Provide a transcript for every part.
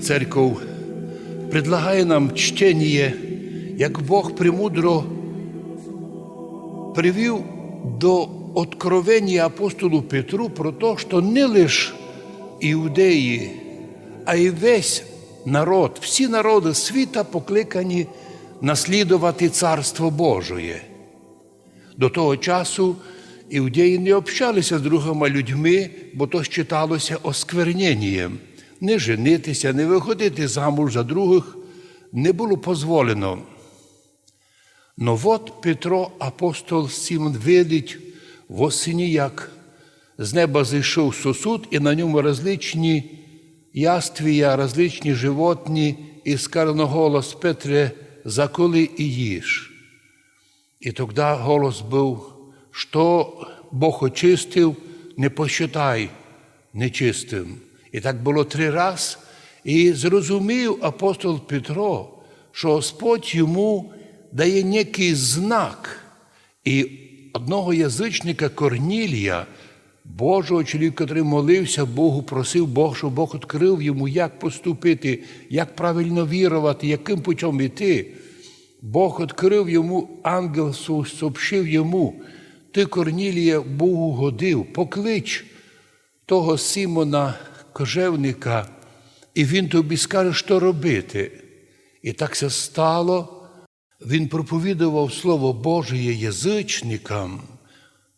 Церковь предлагає нам чтення, як Бог премудро привів до откровення апостолу Петру про те, що не лише іудеї, а й весь народ, всі народи світа покликані наслідувати Царство Божоє. До того часу іудеї не общалися з другими людьми, бо то считалося оскверненням. Не женитися, не виходити замуж за других не було дозволено. Но от Петро, апостол, цим видить в осені, як з неба зійшов сосуд, і на ньому различні яствія, различні животні, і сказано голос Петре, заколи і їж. І тоді голос був, що Бог очистив, не посчитай нечистим. І так було три рази. І зрозумів апостол Петро, що Господь йому дає некий знак. І одного язичника Корнілія, Божого чоловіка, який молився Богу, просив Бог, щоб Бог відкрив йому, як поступити, як правильно вірувати, яким путем йти. Бог відкрив йому, ангел сообщив йому, ти, Корнілія, Богу годив, поклич того Симона кожевника, і він тобі скаже, що робити. І так це стало. Він проповідував Слово Боже язичникам.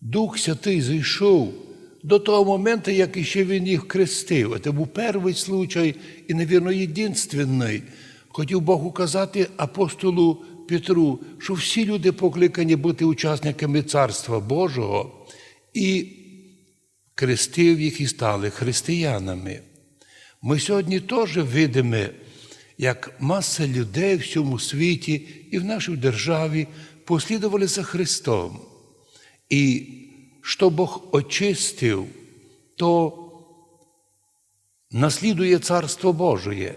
Дух Святий зайшов до того моменту, як іще він їх хрестив. Це був перший случай і, навірно, єдинственний. Хотів Бог указати апостолу Петру, що всі люди покликані бути учасниками Царства Божого, і хрестив їх і стали християнами. Ми сьогодні теж видимо, як маса людей в всьому світі і в нашій державі послідували за Христом. І що Бог очистив, то наслідує Царство Божє.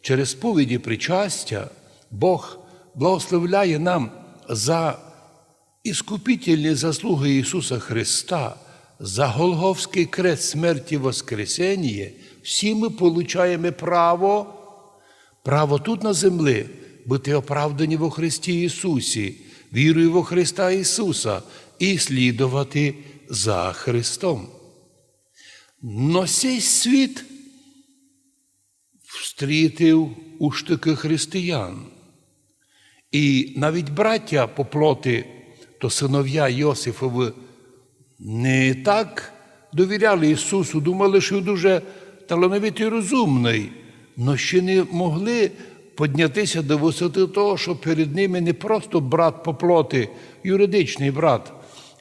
Через повіді причастя Бог благословляє нам за іскупительні заслуги Ісуса Христа, за Голговський крест смерті Воскресення, всі ми получаємо право, право тут на землі бути оправдані во Христі Ісусі, вірою во Христа Ісуса і слідувати за Христом. Но цей світ встрітив у штики християн. І навіть браття по плоти, то синов'я Йосифови, не так довіряли Ісусу, думали, що він дуже талановитий і розумний, але ще не могли піднятися до висоти того, що перед ними не просто брат по плоти, юридичний брат,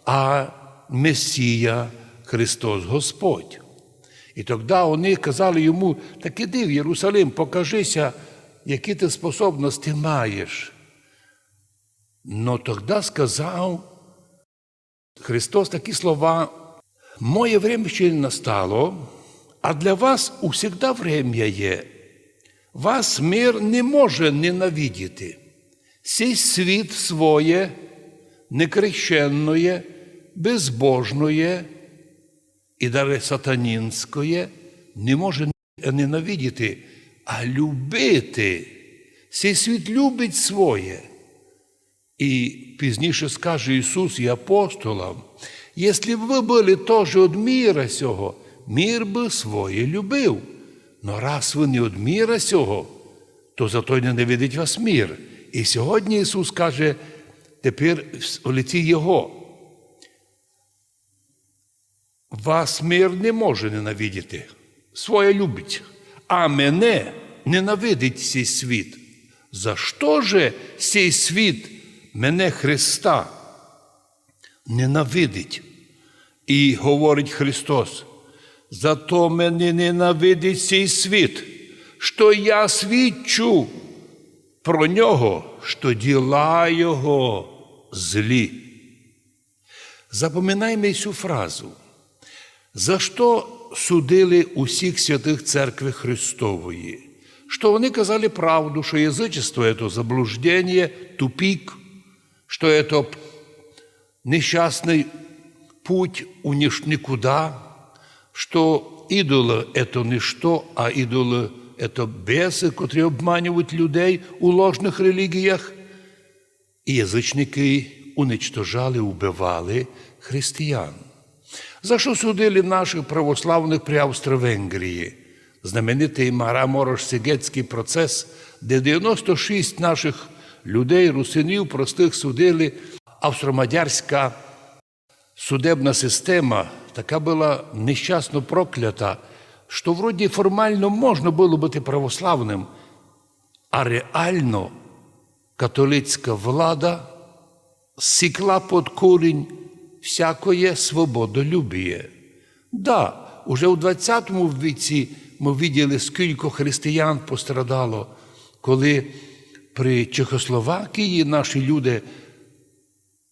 а Месія Христос Господь. І тоді вони казали йому, так іди в Єрусалим, покажися, які ти способності маєш. Но тоді сказав Христос такі слова, моє время ще не настало, а для вас усегда время є. Вас мир не може ненавидіти. Сей світ своє, некрещенное, безбожное і даже сатанінське не може ненавидіти, а любити. Цей світ любить своє. І пізніше скаже Ісус і апостолам, якщо б ви були теж від міра сього, мір би своє любив. Но раз ви не від міра сього, то зато й ненавидить вас мір. І сьогодні Ісус каже, тепер в лиці Його. Вас мир не може ненавидіти, своє любить, а мене ненавидить цей світ. За що же цей світ мене Христа ненавидить? І говорить Христос, зато мене ненавидить цей світ, що я свідчу про нього, що діла Його злі. Запоминаймо цю фразу. За що судили усіх святих церкви Христової? Що вони казали правду, що язичество – це заблуждення, тупик, що це нещасний путь у нікуди, що ідоли – це не що, а ідоли це беси, котрі обманюють людей у ложних релігіях. І язичники уничтожали, убивали християн. За що судили наших православних при Австро-Венгрії? Знаменитий Мараморош-Сігецький процес, де 96 наших людей, русинів, простих судили. Австромадярська судебна система така була нещасно проклята, що вроді формально можна було бути православним, а реально католицька влада сікла під корінь всякое свободолюбіє. Да, уже у 20 віці ми виділи, скільки християн пострадало, коли при Чехословакії наші люди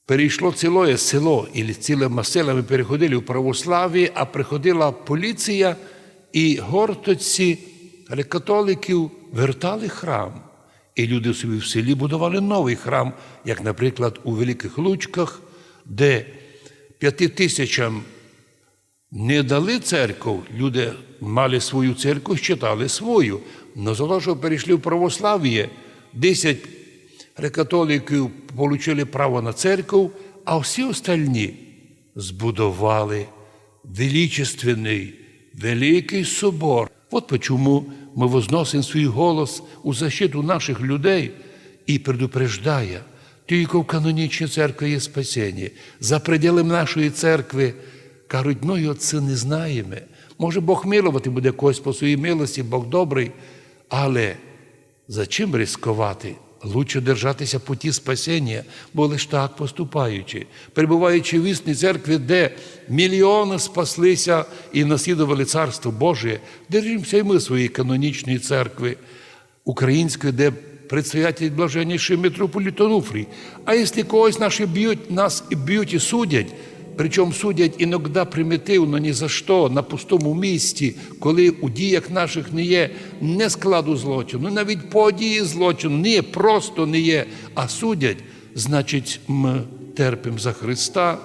перейшло ціле село, і цілими селами переходили в православ'я, а приходила поліція і гортоці католиків вертали храм. І люди собі в селі будували новий храм, як, наприклад, у Великих Лучках, де п'яти тисячам не дали церкву, люди мали свою церкву, читали свою. Но що перейшли в православ'я, 10 католиків отримали право на церкву, а всі остальні збудували величественний, великий собор. От почему ми возносимо свій голос у защиту наших людей і предупреждає, тільки в канонічній церкві є спасіння. За пределами нашої церкви кажуть, ну і це не знаємо. Може, Бог милувати буде когось по своїй милості, Бог добрий, але за чим ризикувати? Лучше держатися путі спасіння, бо лиш так поступаючи, перебуваючи в існій церкві, де мільйони спаслися і наслідували Царство Боже, держимося і ми своєї канонічної церкви української, де предстоятель блаженніший митрополит Онуфрій. А якщо когось наші б'ють, нас і б'ють і судять, Причому судять іноді примітивно, ні за що, на пустому місці, коли у діях наших не є не складу злочину, навіть по дії злочину, не просто не є, а судять, значить, ми терпимо за Христа,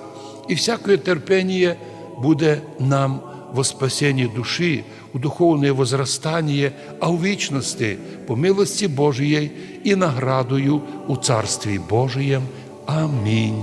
і всяке терпіння буде нам во спасенні душі, у духовне возрастання, а у вічності по милості Божої і наградою у Царстві Божієм. Амінь.